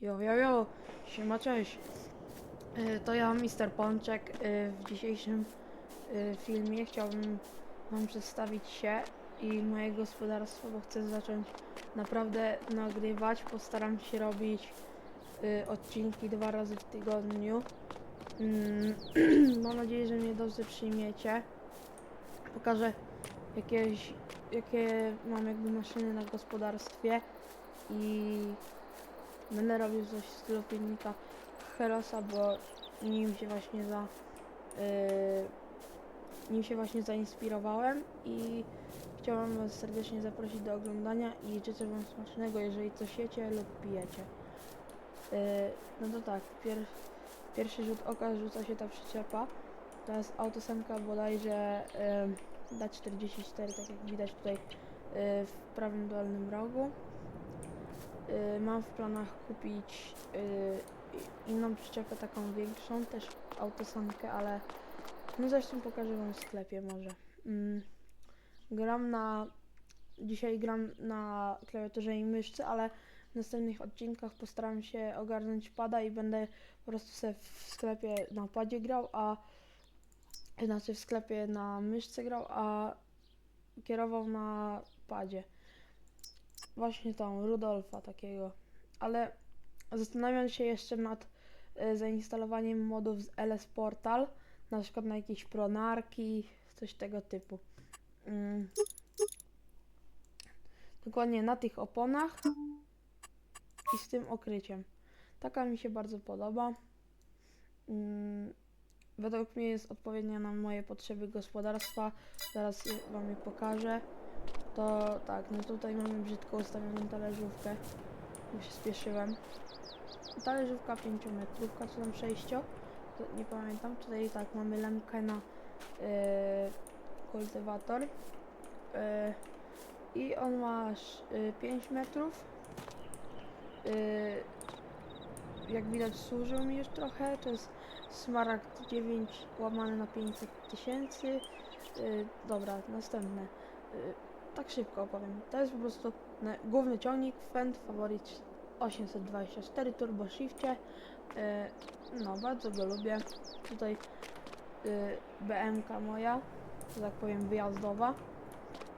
Jo, jo, jo, siema, cześć. Y, To ja, Mister Pączek. Y, W dzisiejszym y, filmie chciałbym Wam przedstawić się i moje gospodarstwo, bo chcę zacząć naprawdę nagrywać. Postaram się robić odcinki dwa razy w tygodniu. Mm, Mam nadzieję, że mnie dobrze przyjmiecie. Pokażę jakieś, jakie mam jakby maszyny na gospodarstwie i Będę robił coś w stylu filmika Herosa, bo nim się właśnie za yy, nim się właśnie zainspirowałem i chciałam Was serdecznie zaprosić do oglądania i życzę Wam smacznego, jeżeli coś jecie lub pijecie. Yy, no to tak, pier, pierwszy rzut oka rzuca się ta przyczepa. To jest autosemka bodajże yy, D44, tak jak widać tutaj yy, w prawym dolnym rogu. Y, Mam w planach kupić y, inną przyczepę, taką większą, też autosankę, ale no zresztą pokażę wam w sklepie może. Mm, Gram na, dzisiaj gram na klawiaturze i myszce, ale w następnych odcinkach postaram się ogarnąć pada i będę po prostu sobie w sklepie na padzie grał, a znaczy w sklepie na myszce grał, a kierował na padzie właśnie tą Rudolfa takiego. Ale zastanawiam się jeszcze nad e, zainstalowaniem modów z LS Portal, na przykład na jakieś pronarki, coś tego typu. Mm. Dokładnie na tych oponach i z tym okryciem. Taka mi się bardzo podoba. Mm. Według mnie jest odpowiednia na moje potrzeby gospodarstwa. Zaraz Wam je pokażę. To tak, no tutaj mamy brzydko ustawioną talerzówkę. Już się spieszyłem. Talerzówka 5 metrówka, czy tam 6? To nie pamiętam. Tutaj tak, mamy lemkę na yy, kultywator. Yy, I on ma yy, 5 metrów. Yy, jak widać służył mi już trochę. To jest Smaragd 9 łamane na 500 tysięcy. Yy, dobra, następne. Yy, tak szybko opowiem. To jest po prostu główny ciągnik Fendt Favorit 824 Turbo Shifcie. E, no, bardzo go lubię. Tutaj y, BMK moja, że tak powiem wyjazdowa.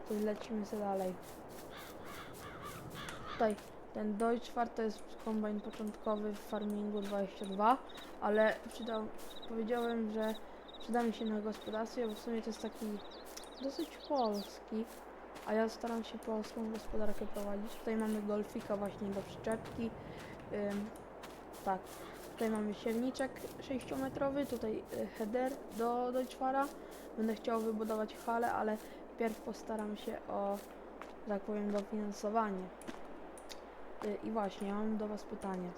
To lecimy sobie dalej. Tutaj ten Deutschfar to jest kombajn początkowy w Farmingu 22, ale przydał, powiedziałem, że przyda mi się na gospodarstwie, bo w sumie to jest taki dosyć polski. A ja staram się polską gospodarkę prowadzić. Tutaj mamy golfika właśnie do przyczepki. Ym, tak, tutaj mamy siewniczek 6-metrowy, tutaj y, header do Deutschfara. Będę chciał wybudować halę, ale pierw postaram się o, że tak powiem, dofinansowanie. Y, I właśnie, mam do Was pytanie.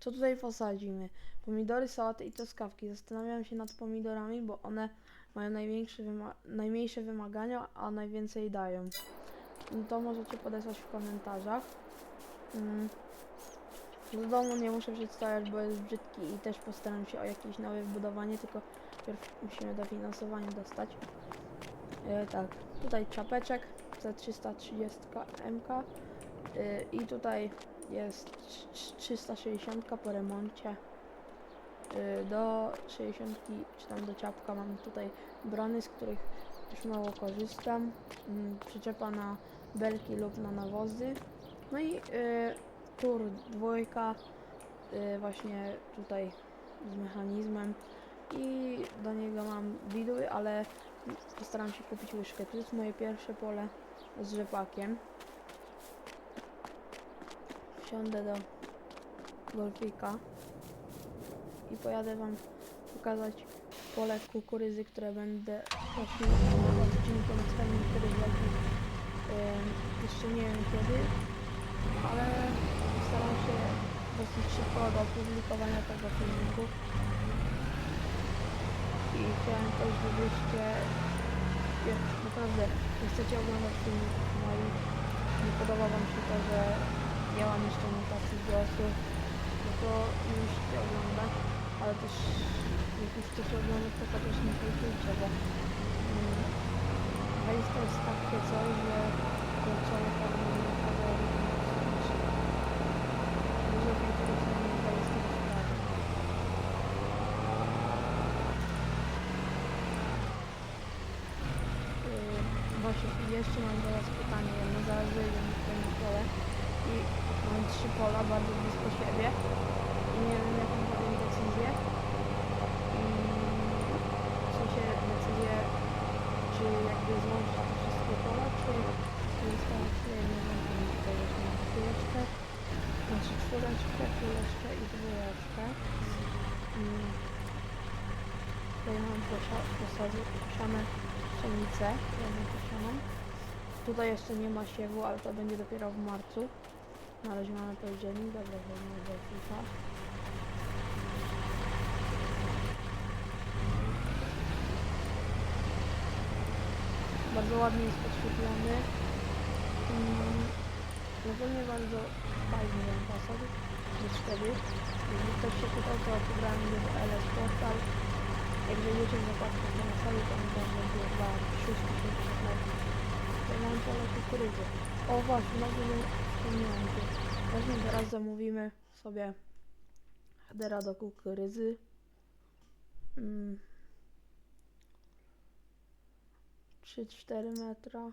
Co tutaj posadzimy? Pomidory, sałaty i truskawki. Zastanawiam się nad pomidorami, bo one mają największe wyma- najmniejsze wymagania, a najwięcej dają. No to możecie podesłać w komentarzach. Mm. Do domu nie muszę przedstawiać, bo jest brzydki i też postaram się o jakieś nowe wbudowanie, tylko najpierw musimy dofinansowanie dostać. E, tak, tutaj czapeczek za 330 MK e, i tutaj jest trz- 360 po remoncie. Y, do 60 czy tam do ciapka mam tutaj brony, z których już mało korzystam. Mm, Przyczepa na belki lub na nawozy. No i y, tur dwójka y, właśnie tutaj z mechanizmem i do niego mam widły, ale postaram się kupić łyżkę. To jest moje pierwsze pole z rzepakiem. Wsiądę do golfika i pojadę Wam pokazać pole kukurydzy, które będę właśnie w odcinku następnym kiedyś robił. Ym, Jeszcze nie wiem kiedy, ale staram się dosyć szybko do opublikowania tego filmiku. I chciałem też, żebyście jak naprawdę chcecie oglądać filmików moich, nie podoba Wam się to, że nie mam jeszcze mutacji głosu, no to musicie oglądać, też jak już coś robiono, to chociaż nie kultujcie, bo mm, a jest to jest takie coś, że kończone pewnie tak nie Dużo nie. Y, właśnie jeszcze mam do Was pytanie, no zależy jedno pole i mam trzy pola bardzo blisko siebie i nie wiem jak decyzję w sensie decyzję czy jakby złączyć te wszystkie pola, czy czy zostawić sobie jedno włączenie tutaj już mam chwileczkę, znaczy czwóreczkę, chwileczkę i dwójeczkę. Posady, posiane pszenicę, jedną posianą. Tutaj jeszcze nie ma siewu, ale to będzie dopiero w marcu. Na razie mamy październik, dobra, weźmy do FIFA. Bardzo ładnie jest podświetlony. Mm, Ogólnie bardzo fajny ten fasad. Jest wtedy. Jeśli ktoś się pytał, to wybrałem go do LS Portal. Jak wejdziecie w zakładkę na sali, to on tam będzie dla wszystkich wyświetleń. Tutaj mamy pole kukurydzy. O właśnie, chwilę wspomniałem tu. Właśnie teraz zamówimy sobie headera do kukurydzy. Mm. 3-4 metra.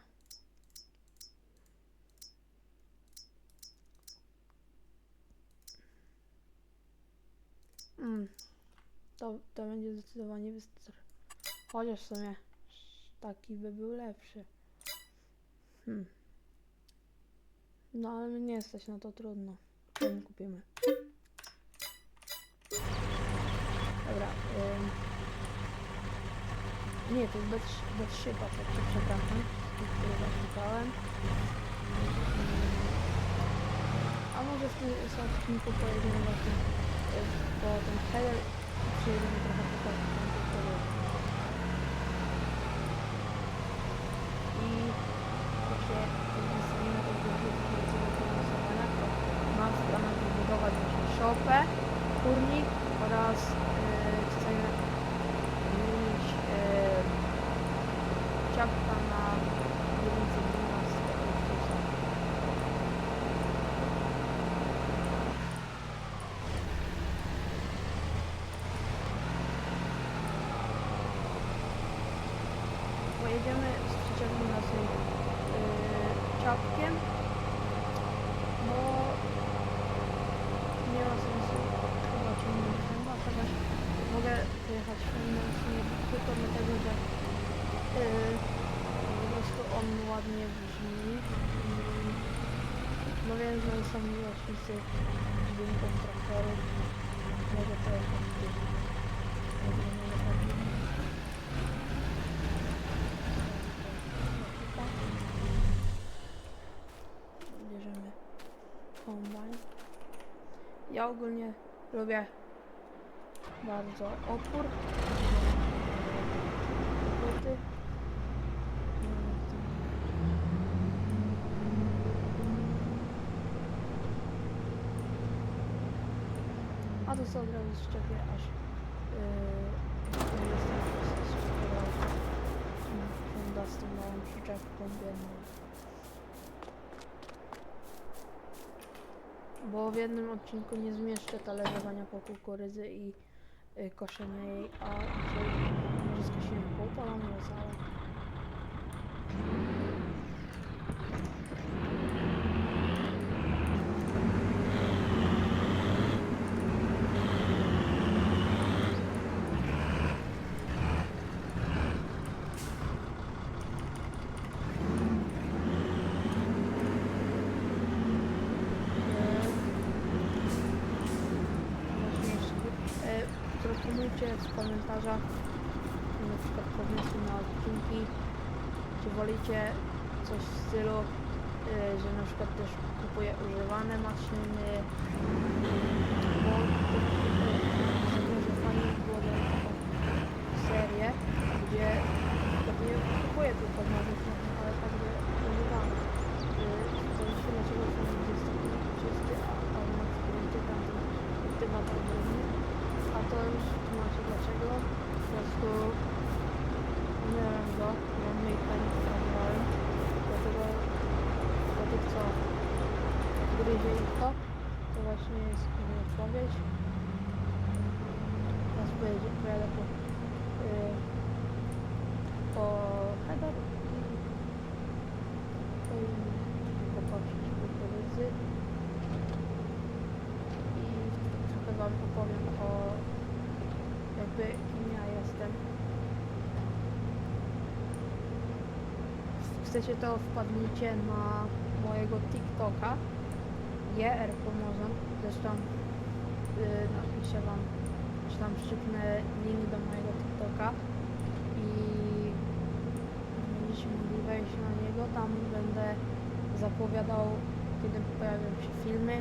Mm. To, to będzie zdecydowanie wystarczy. Chociaż w sumie taki by był lepszy. Hmm. No ale my nie jesteś na to trudno. Ten kupimy. Dobra. Ym. Nie, to jest bez, bez szyba, tak to przepraszam. Który zaszukałem. A może w tym odcinku pojedziemy właśnie po ten header i przyjedziemy trochę po prostu. I jak się wystawimy to zdjęcie do głosowania, to mam w planach wybudować właśnie szopę, kurnik oraz yy, chcemy zmienić yy, ciapka na dzielnicy 12 Chrystusa. Pojedziemy z przyczepnym naszym yy, ciapkiem, bo nie ma sensu chyba ciągnąć chyba, chociaż mogę pojechać ciągnąć nie tylko dlatego, że yy, po prostu on ładnie brzmi. Yy, no więc no są miłośnicy dźwięków traktorów. Mogę, mogę tak. Bierzemy kombajn. Ja ogólnie lubię bardzo opór. A to sobie od razu szczepię aż yy, Honda z tą małą przyczepką biedną. Bo w jednym odcinku nie zmieszczę talerzowania po kukurydzy i y, koszenia jej, a dzisiaj może skosiłem pół pola, może Proponujcie w komentarzach na przykład pomysły na odcinki, czy wolicie coś w stylu, e, że na przykład też kupuję używane maszyny, bo to, to, że fajnie by było dać taką serię, gdzie na przykład nie kupuję tylko nowych maszyn, ale także używane. E, To myślę, dlaczego film jest taki czysty, a, a na przykład tam chyba tak brudny. A to już tłumaczę dlaczego. Po prostu umyłem go, bo myjka nie sprawdzałem. Dlatego dla tych co gryzie ich to, to właśnie jest moja odpowiedź. Teraz pojedzie, pojadę po, yy, po header i tutaj popatrzeć kukurydzy i trochę wam opowiem o jakby kim ja jestem. Chcecie to wpadnijcie na mojego TikToka JR Pomożą. Zresztą yy, napiszę wam, czy tam przypnę link do mojego TikToka i będziecie mogli wejść na niego. Tam będę zapowiadał, kiedy pojawią się filmy,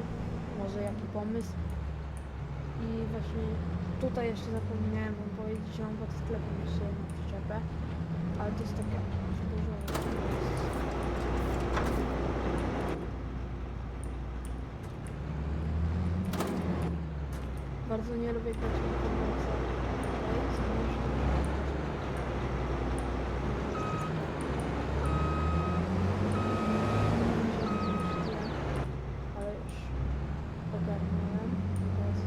może jaki pomysł. I właśnie tutaj jeszcze zapomniałem wam powiedzieć, że mam pod sklepem jeszcze jedną przyczepę, ale to jest taka dużo. Bardzo nie lubię na konwersach. Ale już ogarnąłem. Teraz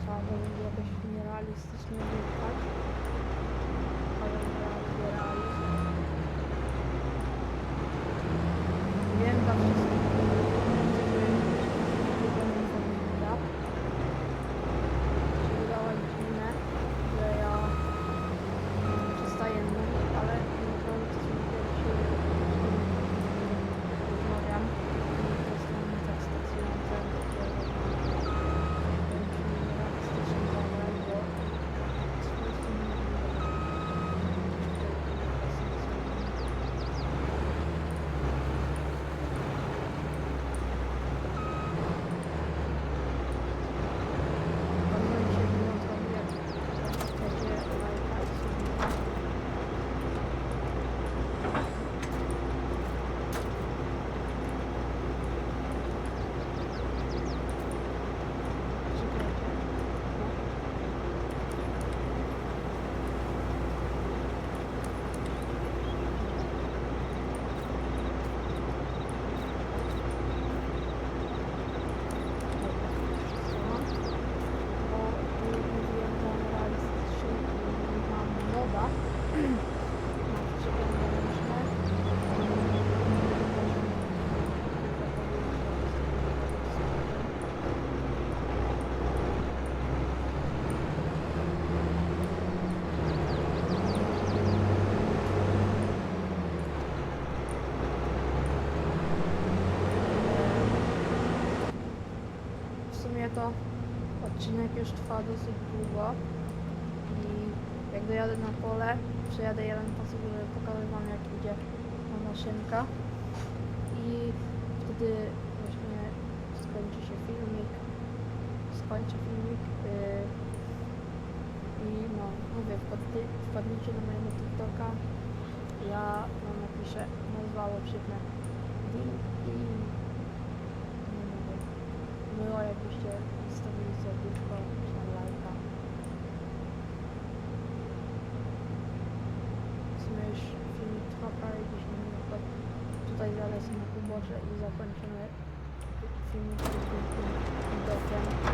trzeba to będzie jakoś nierealistycznie wypchać. Ale nie realizm. Wiem dla wszystkich, którzy lubią Informida. Się wydawać dziwne, że ja mm, przestaję mówić, ale naprawdę to są pierwsi, rozmawiam i to jest dla mnie tak stresujące, że wiem, czy nie realistycznie zagrać, bo po prostu nie wiem, Bardzo mi się wyjątkowo jak będzie lajka i subika. Czekajcie. bo tu mówiłem wam realistycznie i mam moda na przyczepienie ręczne. W sumie to odcinek już trwa dosyć długo. I jak dojadę na pole, przejadę jeden pasek, żeby pokazać wam jak idzie ta maszynka. I wtedy właśnie skończy się filmik, skończy filmik yy, i no, mówię, wpadnijcie na mojego TikToka, ja wam napiszę nazwę przypnę link i nie mówię, było jakbyście stawili serduszko water is open See me you need to go